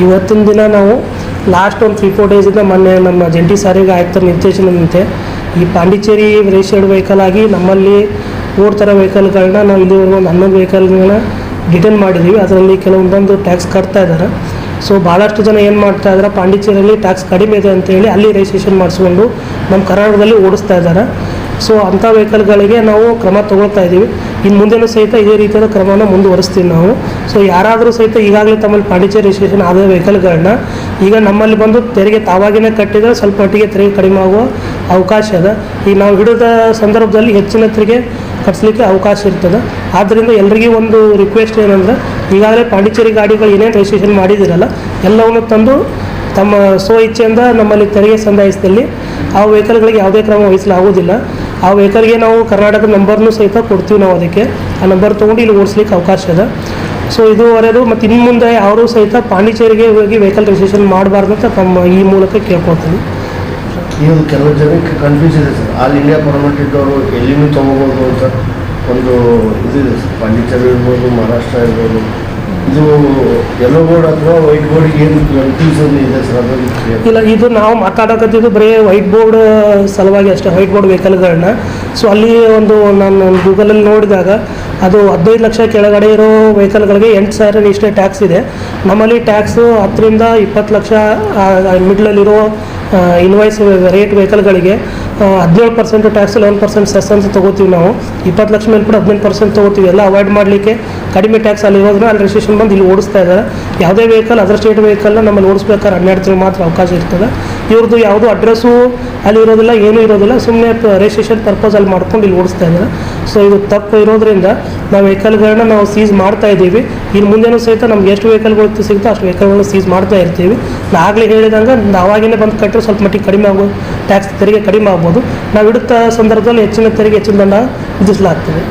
ಇವತ್ತಿನ ದಿನ ನಾವು ಲಾಸ್ಟ್ ಒಂದು ತ್ರೀ ಫೋರ್ ಡೇಸಿಂದ ಮೊನ್ನೆ ನಮ್ಮ ಜಂಟಿ ಸಾರಿಗೆ ಆಯುಕ್ತರ ನಿರ್ದೇಶನದಂತೆ ಈ ಪಾಂಡಿಚೇರಿ ರಿಜಿಸ್ಟರ್ಡ್ ವೆಹಿಕಲ್ ಆಗಿ ನಮ್ಮಲ್ಲಿ ಓಡ್ತಿರೋ ವೆಹಿಕಲ್ಗಳನ್ನ ನಾವು ಇಲ್ಲಿವರೆಗೂ ಒಂದು ಹನ್ನೊಂದು ವೆಹಿಕಲ್ಗಳನ್ನ ಡಿಟೈನ್ ಮಾಡಿದ್ದೀವಿ ಅದರಲ್ಲಿ ಕೆಲವೊಂದೊಂದು ಟ್ಯಾಕ್ಸ್ ಕಟ್ತಾ ಇದ್ದಾರೆ ಸೊ ಭಾಳಷ್ಟು ಜನ ಏನು ಮಾಡ್ತಾ ಇದ್ದಾರೆ ಪಾಂಡಿಚೇರಿಯಲ್ಲಿ ಟ್ಯಾಕ್ಸ್ ಕಡಿಮೆ ಇದೆ ಅಂತೇಳಿ ಅಲ್ಲಿ ರಿಜಿಸ್ಟ್ರೇಷನ್ ಮಾಡಿಸ್ಕೊಂಡು ನಮ್ಮ ಕರ್ನಾಟಕದಲ್ಲಿ ಓಡಿಸ್ತಾ ಇದ್ದಾರೆ ಸೊ ಅಂಥ ವೆಹಿಕಲ್ಗಳಿಗೆ ನಾವು ಕ್ರಮ ತಗೊಳ್ತಾ ಇದ್ದೀವಿ. ಇನ್ನು ಮುಂದೆನೂ ಸಹಿತ ಇದೇ ರೀತಿಯಾದ ಕ್ರಮವನ್ನು ಮುಂದುವರಿಸ್ತೀವಿ ನಾವು. ಸೊ ಯಾರಾದರೂ ಸಹಿತ ಈಗಾಗಲೇ ತಮ್ಮಲ್ಲಿ ಪಾಂಡಿಚೇರಿ ರಿಜಿಸ್ಟ್ರೇಷನ್ ಆದ ವೆಹಿಕಲ್ಗಳನ್ನ ಈಗ ನಮ್ಮಲ್ಲಿ ಬಂದು ತೆರಿಗೆ ತಾವಾಗಿನೇ ಕಟ್ಟಿದರೆ ಸ್ವಲ್ಪ ಮಟ್ಟಿಗೆ ತೆರಿಗೆ ಕಡಿಮೆ ಆಗುವ ಅವಕಾಶ ಇದೆ ಈಗ ನಾವು ಹಿಡಿದ ಸಂದರ್ಭದಲ್ಲಿ ಹೆಚ್ಚಿನ ತೆರಿಗೆ ಕಟ್ಟಿಸ್ಲಿಕ್ಕೆ ಅವಕಾಶ ಇರ್ತದೆ. ಆದ್ದರಿಂದ ಎಲ್ಲರಿಗೂ ಒಂದು ರಿಕ್ವೆಸ್ಟ್ ಏನಂದ್ರೆ, ಈಗಾಗಲೇ ಪಾಂಡಿಚೇರಿ ಗಾಡಿಗಳು ಏನೇನು ರಿಜಿಸ್ಟ್ರೇಷನ್ ಮಾಡಿದಿರಲ್ಲ, ಎಲ್ಲವನ್ನು ತಂದು ತಮ್ಮ ಸ್ವ ಇಚ್ಛೆಯಿಂದ ನಮ್ಮಲ್ಲಿ ತೆರಿಗೆ ಸಂದಾಯಿಸಿದಲ್ಲಿ ಆ ವೆಹಿಕಲ್ಗಳಿಗೆ ಯಾವುದೇ ಕ್ರಮ ವಹಿಸಲಾಗುವುದಿಲ್ಲ. ಆ ವೆಹಿಕಲ್ಗೆ ನಾವು ಕರ್ನಾಟಕ ನಂಬರ್ನೂ ಸಹಿತ ಕೊಡ್ತೀವಿ ನಾವು ಅದಕ್ಕೆ. ಆ ನಂಬರ್ ತೊಗೊಂಡು ಇಲ್ಲಿ ಓಡಿಸ್ಲಿಕ್ಕೆ ಅವಕಾಶ ಇದೆ. ಸೊ ಇದುವರೆದು ಮತ್ತು ಇನ್ನು ಮುಂದೆ ಯಾರೂ ಸಹಿತ ಪಾಂಡಿಚೇರಿಗೆ ಹೋಗಿ ವೆಹಿಕಲ್ ರಿಜಿಸ್ಟ್ರೇಷನ್ ಮಾಡಬಾರ್ದು ಅಂತ ತಮ್ಮ ಈ ಮೂಲಕ ಕೇಳ್ಕೊಳ್ತೀನಿ. ಇವರು ಕೆಲವು ಜನಕ್ಕೆ ಕನ್ಫ್ಯೂಸ್ ಇದೆ ಸರ್. ಆಲ್ ಇಂಡಿಯಾ ಗೌರ್ಮೆಂಟ್ ಇದ್ದವರು ಎಲ್ಲಿನೂ ತೊಗೋಬೋದು ಅಂತ ಒಂದು ಇದಿದೆ ಸರ್. ಪಾಂಡಿಚೇರಿ ಇರ್ಬೋದು, ಮಹಾರಾಷ್ಟ್ರ ಇರ್ಬೋದು. ಇದು ಬೋರ್ಡ್ ಅಥವಾ ವೈಟ್ ಬೋರ್ಡ್ ಏನು ಕನ್ಫ್ಯೂಷನ್ ಇದೆ ಸರ್ ಇಲ್ಲ, ಇದು ನಾವು ಮಾತಾಡಕತ್ತಿದ್ದು ಬರೀ ವೈಟ್ ಬೋರ್ಡ್ ಸಲುವಾಗಿ ಅಷ್ಟೇ ವೈಟ್ ಬೋರ್ಡ್ ವೆಹಿಕಲ್ಗಳನ್ನ ಸೊ ಅಲ್ಲಿ ಒಂದು ನಾನು ಗೂಗಲಲ್ಲಿ ನೋಡಿದಾಗ ಅದು ಹದಿನೈದು ಲಕ್ಷ ಕೆಳಗಡೆ ಇರೋ ವೆಹಿಕಲ್ಗಳಿಗೆ ಎಂಟು ಸಾವಿರ ಇಷ್ಟೇ ಟ್ಯಾಕ್ಸ್ ಇದೆ. ನಮ್ಮಲ್ಲಿ ಟ್ಯಾಕ್ಸು ಹತ್ತರಿಂದ ಇಪ್ಪತ್ತು ಲಕ್ಷ ಮಿಡ್ಲಲ್ಲಿರೋ ಇನ್ವಾಯ್ಸ್ ರೇಟ್ ವೆಹಿಕಲ್ಗಳಿಗೆ ಹದಿನೇಳು percent tax eleven percent cess ತೊಗೋತೀವಿ ನಾವು. ಇಪ್ಪತ್ತು ಲಕ್ಷ ಮೇಲೆ ಕೂಡ ಹದಿನೆಂಟು ಪರ್ಸೆಂಟ್ ತೊಗೋತೀವಿ. ಎಲ್ಲ ಅವಾಯ್ಡ್ ಮಾಡಲಿಕ್ಕೆ ಕಡಿಮೆ ಟ್ಯಾಕ್ಸ್ ಅಲ್ಲಿ ಇರೋದನ್ನ ಅಲ್ಲಿ ರಿಜಿಸ್ಟ್ರೇಷನ್ ಬಂದು ಇಲ್ಲಿ ಓಡಿಸ್ತಾ ಇದ್ದಾರೆ ಯಾವುದೇ ವೆಹಿಕಲ್ ಅದರ್ ಸ್ಟೇಟ್ ವೆಹಿಕಲ್ನ ನಮ್ಮಲ್ಲಿ ಓಡಿಸ್ಬೇಕಾದ್ರೆ ಹನ್ನೆರಡು ತಿಂಗಳು ಮಾತ್ರ ಅವಕಾಶ ಇರ್ತದೆ. ಇವ್ರದ್ದು ಯಾವುದು ಅಡ್ರೆಸ್ಸು ಅಲ್ಲಿ ಇರೋದಿಲ್ಲ, ಏನೂ ಇರೋದಿಲ್ಲ ಸುಮ್ಮನೆ ರಿಜಿಸ್ಟ್ರೇಷನ್ ಪರ್ಪಸ್ ಅಲ್ಲಿ ಮಾಡ್ಕೊಂಡು ಇಲ್ಲಿ ಓಡಿಸ್ತಾ ಇದ್ದಾರೆ. ಸೊ ಇದು ತಪ್ಪು ಇರೋದ್ರಿಂದ ನಾವು ವೆಹಿಕಲ್ಗಳನ್ನ ನಾವು ಸೀಸ್ ಮಾಡ್ತಾ ಇದ್ದೀವಿ. ಇನ್ನು ಮುಂದೆನೂ ಸಹಿತ ನಮ್ಗೆ ಎಷ್ಟು ವೆಹಿಕಲ್ಗಳು ಸಿಗುತ್ತೋ ಅಷ್ಟು ವೆಹಿಕಲ್ಗಳನ್ನ ಸೀಸ್ ಮಾಡ್ತಾ ಇರ್ತೀವಿ. ನಾ ಆಗಲೇ ಹೇಳಿದಂಗೆ ಅವಾಗಿನೇ ಬಂದು ಕಟ್ಟರೆ ಸ್ವಲ್ಪ ಮಟ್ಟಿಗೆ ಕಡಿಮೆ ಆಗ್ಬೋದು ಟ್ಯಾಕ್ಸ್ ತೆರಿಗೆ ಕಡಿಮೆ ಆಗ್ಬೋದು. ನಾವು ಇಡುತ್ತ ಸಂದರ್ಭದಲ್ಲಿ ಹೆಚ್ಚಿನ ತೆರಿಗೆ, ಹೆಚ್ಚಿನ ದಂಡ ವಿಧಿಸಲಾಗ್ತದೆ.